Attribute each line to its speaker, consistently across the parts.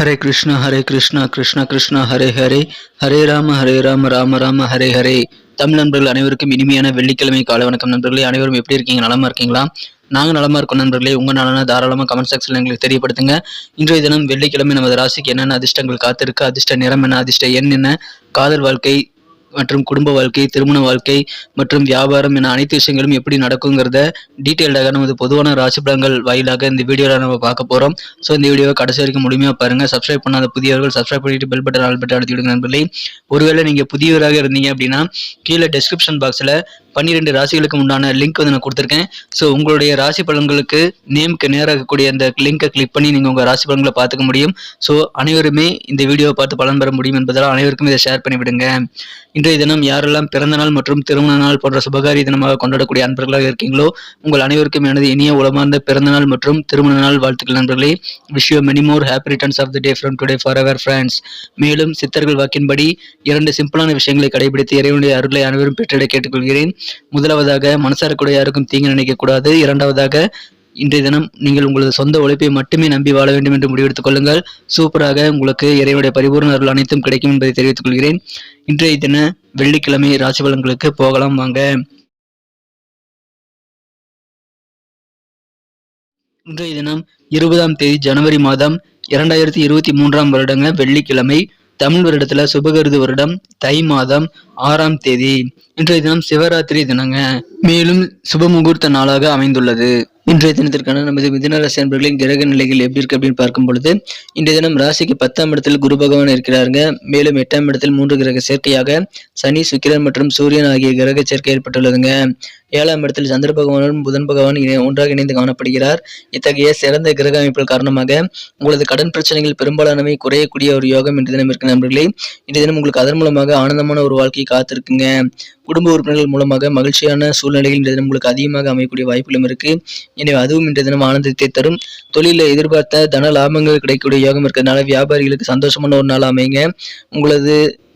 Speaker 1: ஹரே கிருஷ்ணா ஹரே கிருஷ்ணா கிருஷ்ணா கிருஷ்ணா ஹரே ஹரே ஹரே ராம ஹரே ராம ராம ராம ஹரே ஹரே தமிழ் நண்பர்கள் அனைவருக்கும் இனிமையான வெள்ளிக்கிழமை காலை வணக்கம் நண்பர்களே. அனைவரும் எப்படி இருக்கீங்க? நலமா இருக்கீங்களா? நாங்கள் நலமா இருக்கோம் நண்பர்களே. உங்கள் நலனா தாராளமாக கமெண்ட் செக்ஷனில் எங்களுக்கு தெரியப்படுத்துங்க. இன்றைய தினம் வெள்ளிக்கிழமை நமது ராசிக்கு என்னென்ன அதிர்ஷ்டங்கள் காத்திருக்கு? அதிர்ஷ்ட நிறம் என்ன? அதிர்ஷ்ட எண் என்ன? காதல் வாழ்க்கை மற்றும் குடும்ப வாழ்க்கை திருமண வாழ்க்கை மற்றும் வியாபாரம் என அனைத்து விஷயங்களும் எப்படி நடக்குங்கிறத டீட்டெயில்டாக நமது பொதுவான ராசி பலன்கள் வாயிலாக இந்த வீடியோவில் நம்ம பார்க்க போகிறோம் ஸோ இந்த வீடியோவை கடைசி வரைக்கும் முழுமையாக பாருங்கள் சப்ஸ்கிரைப் பண்ணாத புதியவர்கள் சப்ஸ்கிரைப் பண்ணிட்டு பெல் பட்டன் ஆல் பட்டன் அழுத்தி விடுங்க நண்பர்களே. ஒருவேளை நீங்கள் புதியவராக இருந்தீங்க அப்படின்னா கீழே டெஸ்கிரிப்ஷன் பாக்ஸில் பன்னிரெண்டு ராசிகளுக்கு உண்டான லிங்க் வந்து நான் கொடுத்துருக்கேன். ஸோ உங்களுடைய ராசி பலன்களுக்கு நேமுக்கு நேராக இருக்கக்கூடிய அந்த லிங்கை கிளிக் பண்ணி நீங்கள் உங்கள் ராசி பலன்களை பார்த்துக்க முடியும். ஸோ அனைவருமே இந்த வீடியோவை பார்த்து பலன் பெற முடியும் என்பதால் அனைவருக்கும் இதை ஷேர் பண்ணிவிடுங்க. இன்றைய தினம் யாரெல்லாம் பிறந்த நாள் மற்றும் திருமண நாள் போன்ற சுபகாரிய தினமாக கொண்டாடக்கூடிய அன்பர்களாக இருக்கீங்களோ உங்கள் அனைவருக்கும் எனது இனிய உளமார்ந்த பிறந்த நாள் மற்றும் திருமண நாள் வாழ்த்துக்கள் நண்பர்களே. Wish you many more happy returns of the day from today for our friends மேலும் சித்தர்கள் வாக்கின்படி இரண்டு சிம்பிளான விஷயங்களை கடைபிடித்து இறைவனுடைய அருளை அனைவரும் பெற்றிட கேட்டுக்கொள்கிறேன். முதலாவதாக மனசார கூட யாருக்கும் தீங்கு நினைக்கக்கூடாது. இரண்டாவதாக இன்றைய தினம் நீங்கள் உங்களது சொந்த உழைப்பை மட்டுமே நம்பி வாழ வேண்டும் என்று முடிவெடுத்துக் கொள்ளுங்கள். சூப்பராக உங்களுக்கு இறைவனுடைய பரிபூர்ண அருள் அனைத்தும் கிடைக்கும் என்பதை தெரிவித்துக் கொள்கிறேன். இன்றைய தின வெள்ளிக்கிழமை ராசி பலன்களுக்கு போகலாம் வாங்க. இன்றைய தினம் இருபதாம் தேதி ஜனவரி மாதம் இரண்டாயிரத்தி இருபத்தி மூன்றாம் வருடங்க வெள்ளிக்கிழமை. தமிழ் வருடத்துல சுபகருது வருடம் தை மாதம் ஆறாம் தேதி. இன்றைய தினம் சிவராத்திரி தினங்க. மேலும் சுப முகூர்த்த நாளாக அமைந்துள்ளது. இன்றைய தினத்திற்கான நமது மிதனராசி அன்பர்களின் கிரக நிலைகள் எப்படி இருக்கு அப்படின்னு பார்க்கும் பொழுது இன்றைய தினம் ராசிக்கு பத்தாம் இடத்தில் குரு பகவான் இருக்கிறாருங்க. மேலும் எட்டாம் இடத்தில் மூன்று கிரக சேர்க்கையாக சனி சுக்கிரன் மற்றும் சூரியன் ஆகிய கிரக சேர்க்கை ஏற்பட்டுள்ளதுங்க. ஏழாம் இடத்தில் சந்திர பகவானும் புதன் பகவான் இணை- ஒன்றாக இணைந்து காணப்படுகிறார். இத்தகைய சிறந்த கிரக அமைப்புகள் காரணமாக உங்களது கடன் பிரச்சனைகள் பெரும்பாலானவை குறையக்கூடிய ஒரு யோகம் இன்றைய தினம் இருக்கிற நண்பர்களே. இன்றைய தினம் உங்களுக்கு அதன் மூலமாக ஆனந்தமான ஒரு வாழ்க்கை காத்திருக்குங்க. குடும்ப உறுப்பினர்கள் மூலமாக மகிழ்ச்சியான சூழ்நிலைகள் இன்றைய தினம் உங்களுக்கு அதிகமாக அமையக்கூடிய வாய்ப்புகளும் இருக்கு. எனவே அதுவும் இன்றைய தினம் ஆனந்தத்தை தரும். தொழிலில் எதிர்பார்த்த தன லாபங்கள் கிடைக்கக்கூடிய யோகம் இருக்கிறதுனால வியாபாரிகளுக்கு சந்தோஷமான ஒரு நாள் அமைங்க உங்களது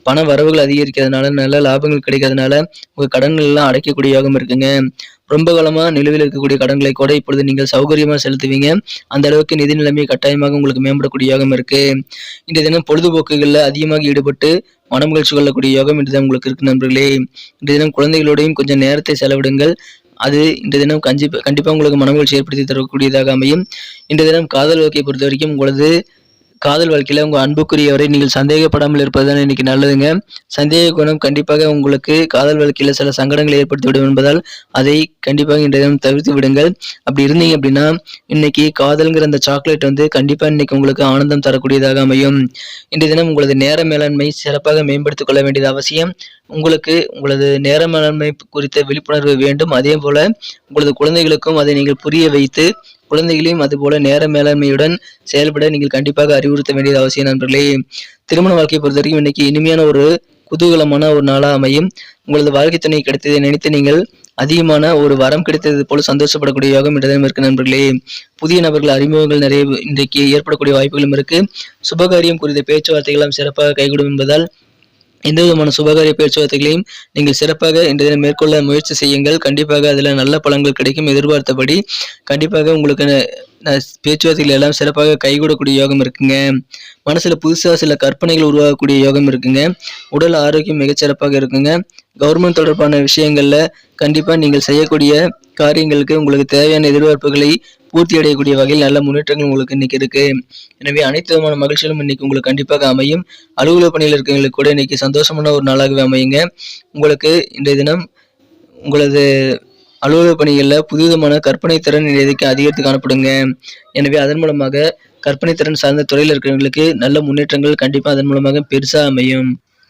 Speaker 1: பண வரவுகள் அதிகரிக்கிறதுனால நல்ல லாபங்கள் கிடைக்கிறதுனால உங்கள் கடன்கள் எல்லாம் அடைக்கக்கூடிய யோகம் இருக்குங்க. ரொம்ப காலமாக நிலுவையில் இருக்கக்கூடிய கடன்களை கூட இப்பொழுது நீங்கள் சௌகரியமாக செலுத்துவீங்க. அந்த அளவுக்கு நிதி நிலைமை கட்டாயமாக உங்களுக்கு மேம்படக்கூடிய யோகம் இருக்கு. இன்றைய தினம் பொழுதுபோக்குகளில் அதிகமாக ஈடுபட்டு மனமகிழ்ச்சி கொள்ளக்கூடிய யோகம் இன்று உங்களுக்கு இருக்கு நண்பர்களே. இன்று தினம் குழந்தைகளோடையும் கொஞ்சம் நேரத்தை செலவிடுங்கள். அது இன்று தினம் கஞ்சி கண்டிப்பாக உங்களுக்கு மனமகிழ்ச்சி ஏற்படுத்தி தரக்கூடியதாக அமையும். இன்று தினம் காதல் வாழ்க்கையை பொறுத்த வரைக்கும் உங்களது காதல் வாழ்க்கையில் உங்கள் அன்புக்குரியவரை நீங்கள் சந்தேகப்படாமல் இருப்பதுதான் இன்னைக்கு நல்லதுங்க. சந்தேக குணம் கண்டிப்பாக உங்களுக்கு காதல் வாழ்க்கையில் சில சங்கடங்களை ஏற்படுத்திவிடும் என்பதால் அதை கண்டிப்பாக இன்றைய தினம் தவிர்த்து விடுங்கள். அப்படி இருந்தீங்க அப்படின்னா இன்னைக்கு காதல்ங்கிற அந்த சாக்லேட் வந்து கண்டிப்பாக இன்னைக்கு உங்களுக்கு ஆனந்தம் தரக்கூடியதாக அமையும். இன்றைய தினம் உங்களது நேர மேலாண்மை சிறப்பாக மேம்படுத்திக் கொள்ள வேண்டியது அவசியம். உங்களுக்கு உங்களது நேர மேலாண்மை குறித்த விழிப்புணர்வு வேண்டும். அதே போல உங்களது குழந்தைகளுக்கும் அதை நீங்கள் புரிய வைத்து குழந்தைகளையும் அதுபோல நேர மேலாண்மையுடன் செயல்பட நீங்கள் கண்டிப்பாக அறிவுறுத்த வேண்டியது அவசியம் நண்பர்களே. திருமண வாழ்க்கையை பொறுத்த வரைக்கும் இன்னைக்கு இனிமையான ஒரு குதூகலமான ஒரு நாளா அமையும். உங்களது வாழ்க்கை துணை கிடைத்ததை நினைத்து நீங்கள் அதிகமான ஒரு வரம் கிடைத்தது போல சந்தோஷப்படக்கூடிய யோகம் இடம் இருக்கு நண்பர்களே. புதிய நபர்கள் அறிமுகங்கள் நிறைய இன்றைக்கு ஏற்படக்கூடிய வாய்ப்புகளும் இருக்கு. சுபகாரியம் குறித்த பேச்சுவார்த்தைகள் சிறப்பாக கைகூடும் என்பதால் எந்த விதமான சுபகாரிய பேச்சுவார்த்தைகளையும் நீங்கள் சிறப்பாக இன்றைய தினம் மேற்கொள்ள முயற்சி செய்யுங்கள். கண்டிப்பாக அதில் நல்ல பலன்கள் கிடைக்கும். எதிர்பார்த்தபடி கண்டிப்பாக உங்களுக்கு ந- பேச்சுவார்த்தைகள் எல்லாம் சிறப்பாக கைகூடக்கூடிய யோகம் இருக்குங்க. மனசில் புதுசாக சில கற்பனைகள் உருவாகக்கூடிய யோகம் இருக்குங்க. உடல் ஆரோக்கியம் மிகச்சிறப்பாக இருக்குங்க. கவர்மெண்ட் தொடர்பான விஷயங்களில் கண்டிப்பாக நீங்கள் செய்யக்கூடிய காரியங்களுக்கு உங்களுக்கு தேவையான எதிர்பார்ப்புகளை பூர்த்தி அடையக்கூடிய வகையில் நல்ல முன்னேற்றங்கள் உங்களுக்கு இன்னைக்கு இருக்கு. எனவே அனைத்து விதமான மகிழ்ச்சிகளும் இன்னைக்கு உங்களுக்கு கண்டிப்பாக அமையும். அலுவலக பணியில் இருக்கிறவங்களுக்கு கூட இன்னைக்கு சந்தோஷமான ஒரு நாளாகவே அமையுங்க. உங்களுக்கு இன்றைய தினம் உங்களது அலுவலக பணிகளில் புதுவிதமான கற்பனை திறன் இன்றைக்கு அதிகரித்து காணப்படுங்க. எனவே அதன் மூலமாக கற்பனை திறன் சார்ந்த துறையில் இருக்கிறவங்களுக்கு நல்ல முன்னேற்றங்கள் கண்டிப்பாக அதன் மூலமாக பெருசாக அமையும்.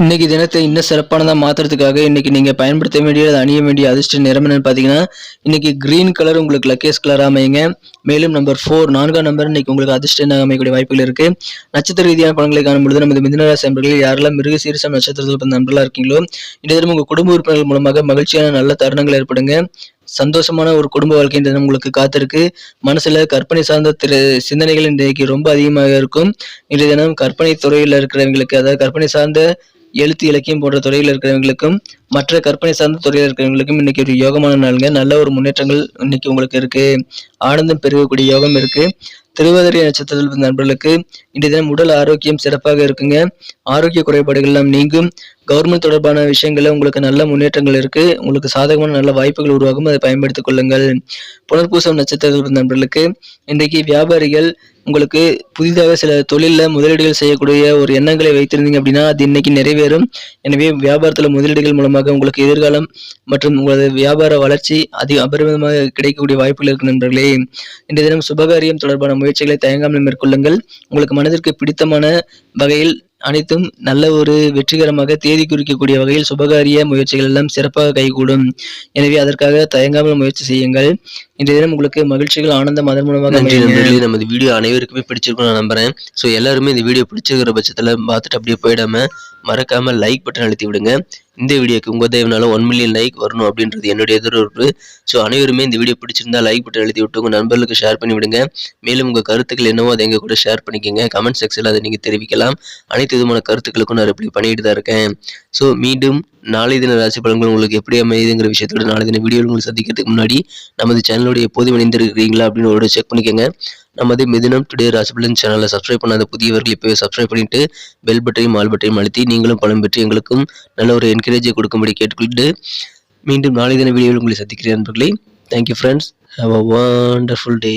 Speaker 1: இன்னைக்கு தினத்தை இன்னும் சிறப்பானதாக மாற்றுறதுக்காக இன்னைக்கு நீங்கள் பயன்படுத்த வேண்டிய அதை அணிய வேண்டிய அதிர்ஷ்ட நிறம் என்னன்னு பார்த்தீங்கன்னா இன்னைக்கு கிரீன் கலர் உங்களுக்கு லக்கேஸ் கலர் அமையுங்க. மேலும் நம்பர் ஃபோர் நான்காம் நம்பர் இன்னைக்கு உங்களுக்கு அதிர்ஷ்ட அமையக்கூடிய வாய்ப்புகள் இருக்கு. நட்சத்திர ரீதியான பலன்களை காணும் பொழுது நமது மிதனராசி நண்பர்கள் யாரெல்லாம் மிருக சீரிசம் நட்சத்திரத்தில் பிறந்த நண்பர்களாக இருக்கீங்களோ இந்த தினம் குடும்ப உறுப்பினர்கள் மூலமாக மகிழ்ச்சியான நல்ல தருணங்கள் ஏற்படுங்க. சந்தோஷமான ஒரு குடும்ப வாழ்க்கை இந்த தினம் உங்களுக்கு காத்திருக்கு. மனசுல கற்பனை சார்ந்த திரு சிந்தனைகள் இன்றைக்கு ரொம்ப அதிகமாக இருக்கும். இன்றைய தினம் கற்பனை துறையில் இருக்கிறவங்களுக்கு அதாவது கற்பனை சார்ந்த எழுத்து இலக்கியம் போன்ற துறையில் இருக்கிறவங்களுக்கும் மற்ற கற்பனை சார்ந்த துறையில் இருக்கிறவங்களுக்கும் இன்னைக்கு ஒரு யோகமான நாளுங்க. நல்ல ஒரு முன்னேற்றங்கள் இன்னைக்கு உங்களுக்கு இருக்கு. ஆனந்தம் பெருகக்கூடிய யோகம் இருக்கு. திருவாதிரை நட்சத்திரத்தில் பிறந்த நண்பர்களுக்கு இன்றைய தினம் உடல் ஆரோக்கியம் சிறப்பாக இருக்குங்க. ஆரோக்கிய குறைபாடுகள் எல்லாம் நீங்கும். கவர்மெண்ட் தொடர்பான விஷயங்களில் உங்களுக்கு நல்ல முன்னேற்றங்கள் இருக்கு. உங்களுக்கு சாதகமான நல்ல வாய்ப்புகள் உருவாகும். அதை பயன்படுத்திக் கொள்ளுங்கள். புனர்பூசம் நட்சத்திரத்தில் பிறந்த நண்பர்களுக்கு இன்றைக்கு வியாபாரிகள் உங்களுக்கு புதிதாக சில தொழிலில் முதலீடுகள் செய்யக்கூடிய ஒரு எண்ணங்களை வைத்திருந்தீங்க அப்படின்னா அது இன்னைக்கு நிறைவேறும். எனவே வியாபாரத்தில் முதலீடுகள் மூலமாக உங்களுக்கு எதிர்காலம் மற்றும் உங்களது வியாபார வளர்ச்சி அதிக அபரிமிதமாக கிடைக்கக்கூடிய வாய்ப்புகள் இருக்கு நண்பர்களே. இன்றைய தினம் சுபகாரியம் தொடர்பான முயற்சிகளை தயங்காமல் மேற்கொள்ளுங்கள். உங்களுக்கு மனதிற்கு பிடித்தமான வகையில் அனைத்தும் நல்ல ஒரு வெற்றிகரமாக தேதி குறிக்கக்கூடிய வகையில் சுபகாரிய முயற்சிகள் எல்லாம் சிறப்பாக கைகூடும். எனவே அதற்காக தயங்காமல் முயற்சி செய்யுங்கள். இன்றைய தினம் உங்களுக்கு மகிழ்ச்சிகள் ஆனந்தம் அதன் மூலமாக
Speaker 2: நமது வீடியோ அனைவருக்குமே பிடிச்சிருக்கும் நான் நம்புறேன். ஸோ எல்லாருமே இந்த வீடியோ பிடிச்சிருக்கிற பட்சத்தில் பார்த்துட்டு அப்படியே போயிடாம மறக்காமல் லைக் பட்டன் அழுத்தி விடுங்க. இந்த வீடியோக்கு உங்கள் தேவனால ஒன் மில்லியன் லைக் வரணும் அப்படின்றது என்னுடைய எதிர்ப்பு ஸோ அனைவருமே இந்த வீடியோ பிடிச்சிருந்தா லைக் பட்டன் அழுத்தி விட்டு உங்கள் நண்பர்களுக்கு ஷேர் பண்ணி விடுங்க. மேலும் உங்கள் கருத்துக்கள் என்னவோ அதை எங்கள் கூட ஷேர் பண்ணிக்கோங்க. கமெண்ட் செக்ஷனில் அதை நீங்கள் தெரிவிக்கலாம். அனைத்து விதமான கருத்துக்களுக்கும் நான் ரிப்ளை பண்ணிட்டு தான் இருக்கேன். ஸோ மீண்டும் நாளை தின ராசி பலன்கள் உங்களுக்கு எப்படி அமையுதுங்கிற விஷயத்தோட நாளை தின வீடியோ உங்களை சந்திக்கிறதுக்கு முன்னாடி நமது சேனலோட எப்போதும் இணைந்திருக்கிறீங்களா அப்படின்னு ஒரு செக் பண்ணிக்கோங்க. நமது மிதினம் டுடே ராசிபலன் சேனலை சப்ஸ்கிரைப் பண்ணாத புதியவர்கள் இப்போவே சப்ஸ்கிரைப் பண்ணிட்டு பெல் பட்டையும் ஆல் பட்டையும் அழுத்தி நீங்களும் பலம் பெற்று எங்களுக்கும் நல்ல ஒரு என்கரேஜை கொடுக்கும்படி கேட்டுக்கொண்டு மீண்டும் நாளை தின வீடியோவில் உங்களை சந்திக்கிறேன் நண்பர்களே. Thank you friends have a wonderful day